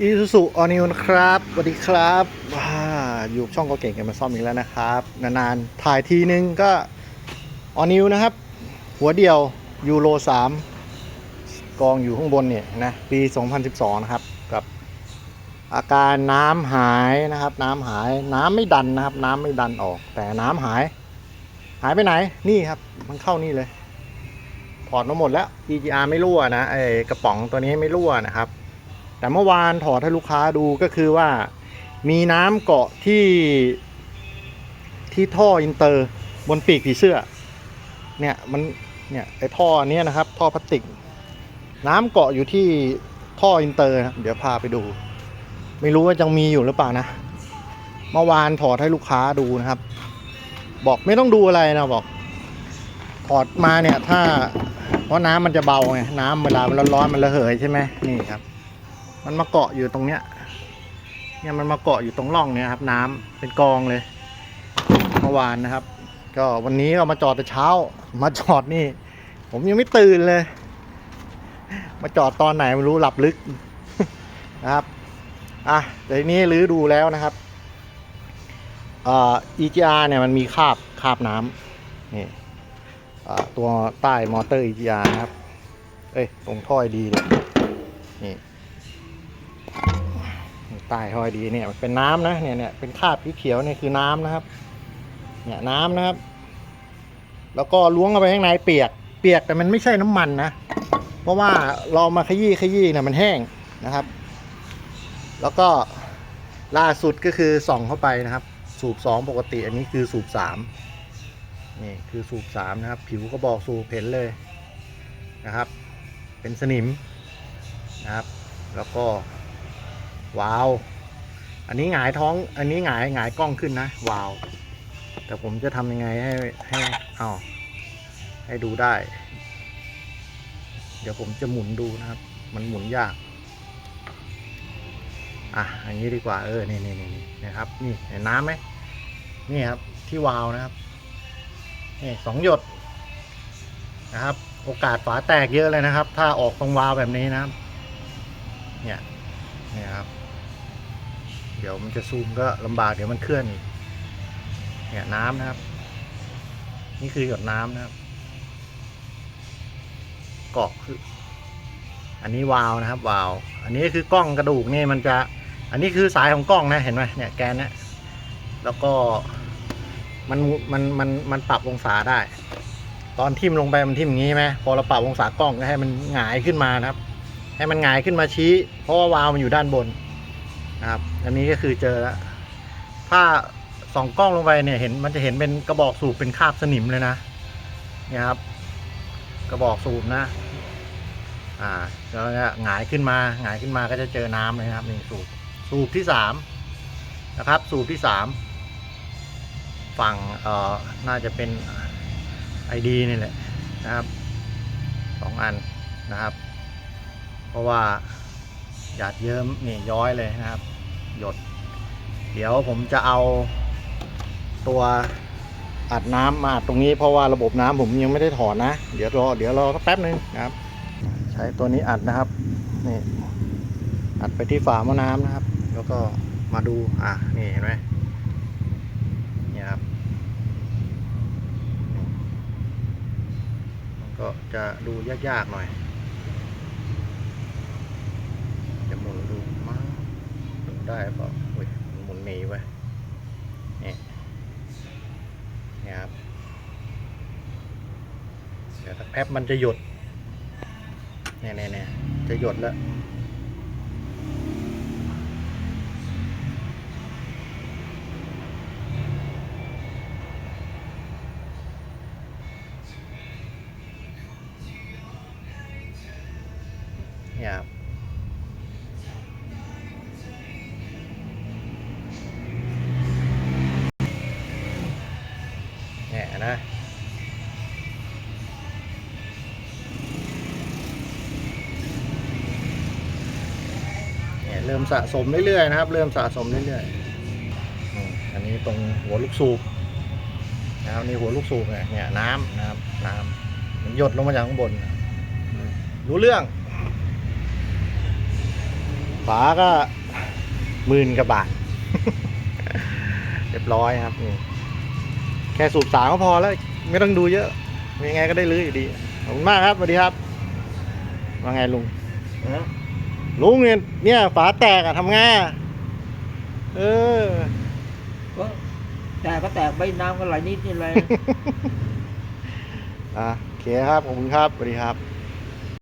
อีซูซูออนิวนะครับสวัสดีครับว้าอยู่ช่องก็เก่งกันมาซ่อมอีกแล้วนะครับ นานๆ ถ่ายทีนึงก็ออนิวนะครับ หัวเดียวยูโร3 กองอยู่ข้างบนเนี่ยนะ ปี 2012 นะครับ กับ อาการน้ำหายนะครับ น้ำหายน้ำไม่ดันนะครับ น้ำไม่ดันออก แต่น้ำหาย หายไปไหน นี่ครับ มันเข้านี่เลย ถอดมาหมดแล้ว EGR ไม่รั่วนะไอกระป๋องตัวนี้ไม่รั่วนะครับ แต่เมื่อวานถอดให้ลูกค้าดูก็คือว่ามีน้ำเกาะที่ที่ท่ออินเตอร์บนปีกผีเสื้อ เนี่ยมันเนี่ยไอท่อเนี้ยนะครับ ท่อพลาสติก น้ำเกาะอยู่ที่ท่ออินเตอร์นะเดี๋ยวพาไปดู ไม่รู้ว่ายังมีอยู่หรือเปล่านะเมื่อวานถอดให้ลูกค้าดูนะครับ บอกไม่ต้องดูอะไรนะบอก ถอดมาเนี่ยถ้าเพราะน้ำมันจะเบาไงน้ำเวลามันร้อนๆมันระเหยใช่ไหมนี่ครับ มันมาเกาะอยู่ตรงเนี้ย เนี่ยมันมาเกาะอยู่ตรงร่องเนี่ยครับ น้ำเป็นกองเลยเมื่อวานนะครับ ก็วันนี้เรามาจอดแต่เช้า มาจอดนี่ ผมยังไม่ตื่นเลย มาจอดตอนไหนไม่รู้หลับลึกนะครับอะเดี๋ยวนี้รื้อดูแล้วนะครับเอ่อ EGR เนี่ยมันมีคาบคาบน้ำนี่ตัวใต้มอเตอร์ EGR นะครับ เอ้ย ตรงถ้อดีเลยนี่ ใต้หอยดีเนี่ยเป็นน้ำนะเนี่ยเนี่ยเป็นคราบสีเขียวเนี่ยคือน้ำนะครับ เนี่ยน้ำนะครับ แล้วก็ล้วงเข้าไปข้างในเปียก เปียกแต่มันไม่ใช่น้ำมันนะ เพราะว่าเรามาขยี้ขยี้เนี่ยมันแห้งนะครับ แล้วก็ล่าสุดก็คือส่องเข้าไปนะครับ สูบสองปกติ อันนี้คือสูบสามนี่คือสูบสามนะครับ ผิวก็บอกสูบเห็นเลยนะครับ เป็นสนิมนะครับ แล้วก็ ว้าว อันนี้หงายท้อง อันนี้หงายหงายกล้องขึ้นนะ ว้าว แต่ผมจะทำยังไงให้ให้เอาให้ดูได้ เดี๋ยวผมจะหมุนดูนะครับ มันหมุนยาก อะอย่างนี้ดีกว่า เออนี่นี่นี่นี่นะครับ นี่เห็นน้ำไหมนี่ครับ ที่วาวนะครับ นี่สองหยดนะครับ โอกาสฝาแตกเยอะเลยนะครับ ถ้าออกตรงวาวแบบนี้นะครับ เนี่ย เนี่ยครับ ดี๋ยวมันจะซูมก็ลำบากเดี๋ยวมันเคลื่อนอีกเนี่ยน้ำนะครับ นี่คือหยดน้ำนะครับ เกาะคือ อันนี้วาวนะครับ วาล์วอันนี้คือกล้องกระดูกนี่มันจะ อันนี้คือสายของกล้องนะเห็นไหมเนี่ยแกนเนี่ยแล้วก็มันมันมันมันปรับองศาได้ ตอนทิ่มลงไปมันทิ่มอย่างนี้ไหมพอเราปรับองศากล้องก็ให้มันหงายขึ้นมานะครับ ให้มันหงายขึ้นมาชี้ เพราะว่าวาล์วมันอยู่ด้านบน นะครับ อันนี้ก็คือเจอแล้วถ้าส่องกล้องลงไปเนี่ยเห็นมันจะเห็นเป็นกระบอกสูบเป็นคราบสนิมเลยนะเนี่ยครับ กระบอกสูบนะ อ่าแล้วเนี่ยหงายขึ้นมาหงายขึ้นมาก็จะเจอน้ำเลยครับนี่สูบสูบที่สามนะครับ สูบที่สามฝั่งเอ่อน่าจะเป็นไอดีนี่แหละนะครับสองอันนะครับ เพราะว่าหยาดเยิ้มนี่ย้อยเลยนะครับ หยด เดี๋ยวผมจะเอาตัวอัดน้ำมาอัดตรงนี้เพราะว่าระบบน้ำผมยังไม่ได้ถอนนะ เดี๋ยวรอเดี๋ยวรอสักแป๊บนึงนะครับ ใช้ตัวนี้อัดนะครับนี่อัดไปที่ฝาหม้อน้ำนะครับ แล้วก็มาดูอะนี่เห็นไหมเนี่ยครับมันก็จะดูยากๆหน่อยจะหมุนดู ได้เปล่าเว้ยมันหมุนหนีไว้ยนี่นี่ครับเดี๋ยวสักแป๊บมันจะหยุดเนี่ยเนี่ยเนี่ยจะหยุดแล้วเนี่ยครับ นี่ยนะเนี่ยเริ่มสะสมเรื่อยๆนะครับ เริ่มสะสมเรื่อยๆอืมอันนี้ตรงหัวลูกสูบนะครับนี่หัวลูกสูบเนี่ยเนี่ยน้ำนะครับน้ำมันหยดลงมาจากข้างบนนะรู้เรื่อง ฝาก็หมื่นกว่าบาท เรียบร้อยครับนี่ แค่สูบสามก็พอแล้ว ไม่ต้องดูเยอะยังไงก็ได้ลื้ออยู่ดีขอบคุณมากครับสวัสดีครับว่าไงลุงนะลุงเนี่ยเนี่ยฝาแตกอะทำไงอะเออก็แตกก็แตกใบน้ำก็ไหลนิดนี่เลยอะโอเคครับขอบคุณครับสวัสดีครับ